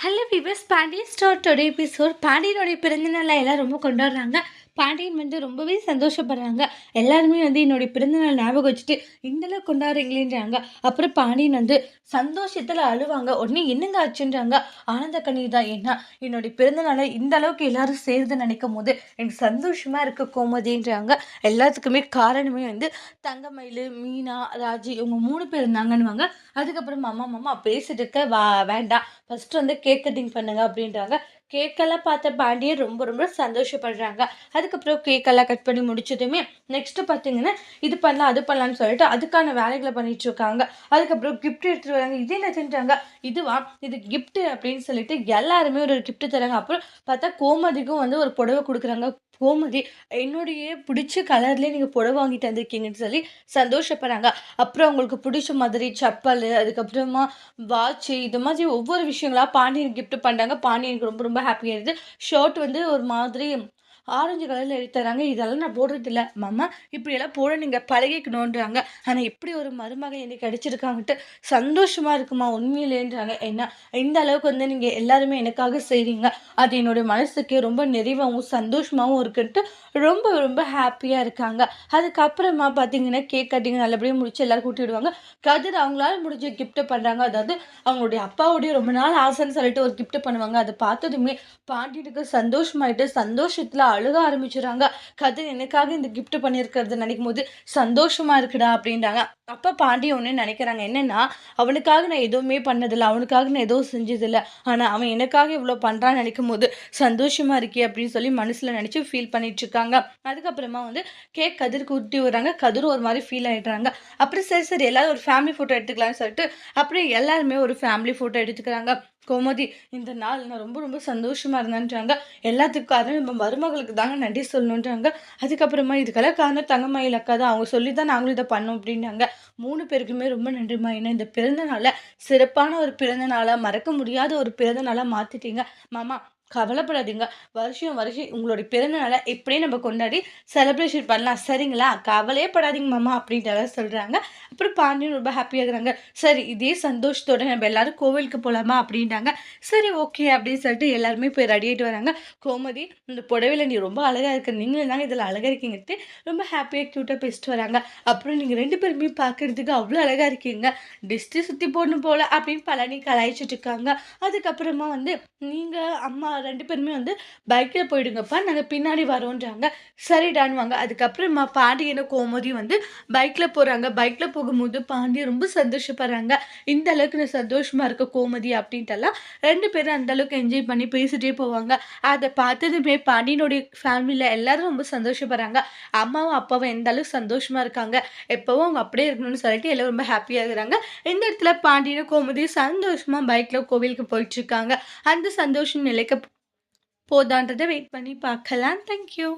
Hello viewers Pandian store today episode பாண்டியனுடைய பிறந்தநாளை எல்லாம் ரொம்ப கொண்டாடுறாங்க. பாண்டியன் வந்து ரொம்பவே சந்தோஷப்படுறாங்க. எல்லாருமே வந்து என்னுடைய பிறந்தநாள் ஞாபகம் வச்சுட்டு இந்தளவு கொண்டாடுறீங்களேன்றாங்க. அப்புறம் பாண்டியன் வந்து சந்தோஷத்தில் அழுவாங்க. உடனே என்னங்க ஆச்சுன்றாங்க. ஆனந்த கண்ணீர் தான். ஏன்னா என்னுடைய பிறந்தநாளை இந்த அளவுக்கு எல்லாரும் சேர்ந்து நினைக்கும் போது எனக்கு சந்தோஷமாக இருக்க கோமதின்றாங்க. எல்லாத்துக்குமே காரணமே வந்து தங்கமயில் மீனா ராஜி இவங்க மூணு பேர் இருந்தாங்கன்னுவாங்க. அதுக்கப்புறம் மாமா மாமா பேசிட்டு இருக்க வா வேண்டாம். ஃபஸ்ட்டு வந்து கேக் கட்டிங் பண்ணுங்க அப்படின்றாங்க. கேக்கெல்லாம் பார்த்த பாண்டியன் ரொம்ப ரொம்ப சந்தோஷப்படுறாங்க. அதுக்கப்புறம் கேக்கெல்லாம் கட் பண்ணி முடிச்சதுமே நெக்ஸ்ட்டு பார்த்தீங்கன்னா இது பண்ணலாம் அது பண்ணலான்னு சொல்லிட்டு அதுக்கான வேலைகளை பண்ணிட்டு இருக்காங்க. அதுக்கப்புறம் கிஃப்ட் எடுத்துட்டு வராங்க. இதே என்ன செஞ்சாங்க இதுவா? இது கிஃப்ட்டு அப்படின்னு சொல்லிட்டு எல்லாருமே ஒரு கிஃப்ட் தராங்க. அப்புறம் பார்த்தா கோமதிக்கும் வந்து ஒரு புடவை கொடுக்குறாங்க. கோமதி என்னுடைய பிடிச்ச கலர்லேயே நீங்கள் புடவை வாங்கிட்டு வந்திருக்கீங்கன்னு சொல்லி சந்தோஷப்படுறாங்க. அப்புறம் அவங்களுக்கு பிடிச்ச மாதிரி சப்பல் அதுக்கப்புறமா வாட்ச் இது மாதிரி ஒவ்வொரு விஷயங்களாக பாண்டியன் கிஃப்ட் பண்ணுறாங்க பாண்டியனுக்கு ரொம்ப ரொம்ப ஹாப்பியாக இருக்குது ஷர்ட் வந்து ஒரு மாதிரி ஆரஞ்சு கலரில் எடுத்துறாங்க. இதெல்லாம் நான் போடுறதில்ல. மாமா இப்படியெல்லாம் போட நீங்கள் பழகிக்கணுன்றாங்க ஆனால் இப்படி ஒரு மருமக எனக்கு கிடைச்சிருக்காங்கட்டு சந்தோஷமாக இருக்குமா உண்மையிலேன்றாங்க. ஏன்னா இந்த அளவுக்கு வந்து நீங்கள் எல்லாருமே எனக்காக செய்கிறீங்க அது என்னுடைய மனசுக்கு ரொம்ப நிறைவாகவும் சந்தோஷமாகவும் இருக்குன்ட்டு ரொம்ப ரொம்ப ஹாப்பியாக இருக்காங்க. அதுக்கப்புறமா பார்த்தீங்கன்னா கேக் கட்டிங் நல்லபடியாக முடிச்சு எல்லோரும் கூட்டி விடுவாங்க கதிர் அவங்களால முடிஞ்ச கிஃப்ட்டை பண்ணுறாங்க அதாவது அவங்களுடைய அப்பாவுடைய ரொம்ப நாள் ஆசைன்னு சொல்லிட்டு ஒரு கிஃப்ட் பண்ணுவாங்க. அதை பார்த்ததுமே பாண்டியனுக்கு சந்தோஷமாயிட்டு சந்தோஷத்தில் அழுக ஆரம்பிச்சிடுறாங்க கதிர் எனக்காக இந்த கிஃப்ட் பண்ணியிருக்கிறது நினைக்கும் போது சந்தோஷமா இருக்குடா அப்படின்றாங்க. அப்போ பாண்டி ஒன்று நினைக்கிறாங்க. என்னென்னா அவனுக்காக நான் எதுவுமே பண்ணதில்லை. அவனுக்காக நான் எதுவும் செஞ்சதில்லை. ஆனால் அவன் எனக்காக இவ்வளோ பண்ணுறான்னு நினைக்கும் போது சந்தோஷமாக இருக்கே அப்படின்னு சொல்லி மனசில் நினச்சி ஃபீல் பண்ணிட்டு இருக்காங்க அதுக்கப்புறமா வந்து கேக் கதிர் கூட்டி வராங்க கதிர் ஒரு மாதிரி ஃபீல் ஆகிடுறாங்க அப்புறம் சரி சரி எல்லாரும் ஒரு ஃபேமிலி ஃபோட்டோ எடுத்துக்கலாம்னு சொல்லிட்டு அப்படியே எல்லாருமே ஒரு ஃபேமிலி ஃபோட்டோ எடுத்துக்கிறாங்க. கோமதி இந்த நாள் நான் ரொம்ப ரொம்ப சந்தோஷமாக இருந்தேன்றாங்க. எல்லாத்துக்கும் காரணம் நம்ம மருமகளுக்கு தாங்க நன்றி சொல்லணுன்றாங்க. அதுக்கப்புறமா இதுக்கெல்லாம் காரணம் தங்கமயில் அக்கா தான். அவங்க சொல்லி தான் நாங்களும் இதை பண்ணோம் அப்படின்னாங்க. மூணு பேருக்குமே ரொம்ப நன்றிமா ஏன்னா இந்த பிறந்த நாளை சிறப்பான ஒரு பிறந்த நாளாக மறக்க முடியாத ஒரு பிறந்த நாளாக மாற்றிட்டீங்க மாமா கவலைப்படாதீங்க. வருஷம் வருஷம் உங்களுடைய பிறந்த நாளை இப்படியே நம்ம கொண்டாடி செலிப்ரேஷன் பண்ணலாம். சரிங்களா? கவலையே படாதீங்க மாமா அப்படின்ட்டு சொல்கிறாங்க அப்புறம் பாண்டியன் ரொம்ப ஹாப்பியாக இருக்கிறாங்க. சரி இதே சந்தோஷத்தோட நம்ம எல்லாரும் கோவிலுக்கு போகலாமா அப்படின்ட்டாங்க சரி ஓகே அப்படின்னு சொல்லிட்டு எல்லாருமே போய் ரெடி ஆகிட்டு வராங்க. கோமதி இந்த புடவையில் நீ ரொம்ப அழகாக இருக்க. நீங்களும் தாங்க இதில் அழகாக இருக்கீங்கட்டு ரொம்ப ஹாப்பியாக க்யூட்டாக பேசிட்டு வராங்க. அப்புறம் நீங்கள் ரெண்டு பேருமே பார்க்குறதுக்கு அவ்வளோ அழகாக இருக்கீங்க. டிஸ்டி சுற்றி போடணும் போல் அப்படின்னு பழனி கலாய்ச்சிட்டு இருக்காங்க. அதுக்கப்புறமா வந்து நீங்கள் அம்மா ரெண்டு பேருமே வந்து பைக்கில் போயிடுங்கப்பா நாங்கள் பின்னாடி வரோன்றாங்க. சரிடான்வாங்க அதுக்கப்புறமா பாண்டியனை கோமதி வந்து பைக்கில் போகிறாங்க பைக்கில் போகும்போது பாண்டியன் ரொம்ப சந்தோஷப்படுறாங்க. இந்த அளவுக்கு நான் சந்தோஷமாக இருக்க கோமதி அப்படின்ட்டுலாம் ரெண்டு பேரும் அந்த அளவுக்கு என்ஜாய் பண்ணி பேசிகிட்டே போவாங்க. அதை பார்த்ததுமே பாண்டியனுடைய ஃபேமிலியில் எல்லாரும் ரொம்ப சந்தோஷப்படுறாங்க. அம்மாவும் அப்பாவும் எந்த அளவுக்கு சந்தோஷமாக இருக்காங்க? எப்போவும் அவங்க அப்படியே இருக்கணும்னு சொல்லிட்டு எல்லோரும் ரொம்ப ஹாப்பியாக இருக்கிறாங்க. இந்த இடத்துல பாண்டியனும் கோமதி சந்தோஷமாக பைக்கில் கோவிலுக்கு போயிட்டுருக்காங்க அந்த சந்தோஷம் நிலைக்க போதான்றதை வெயிட் பண்ணி பார்க்கலாம். தேங்க்யூ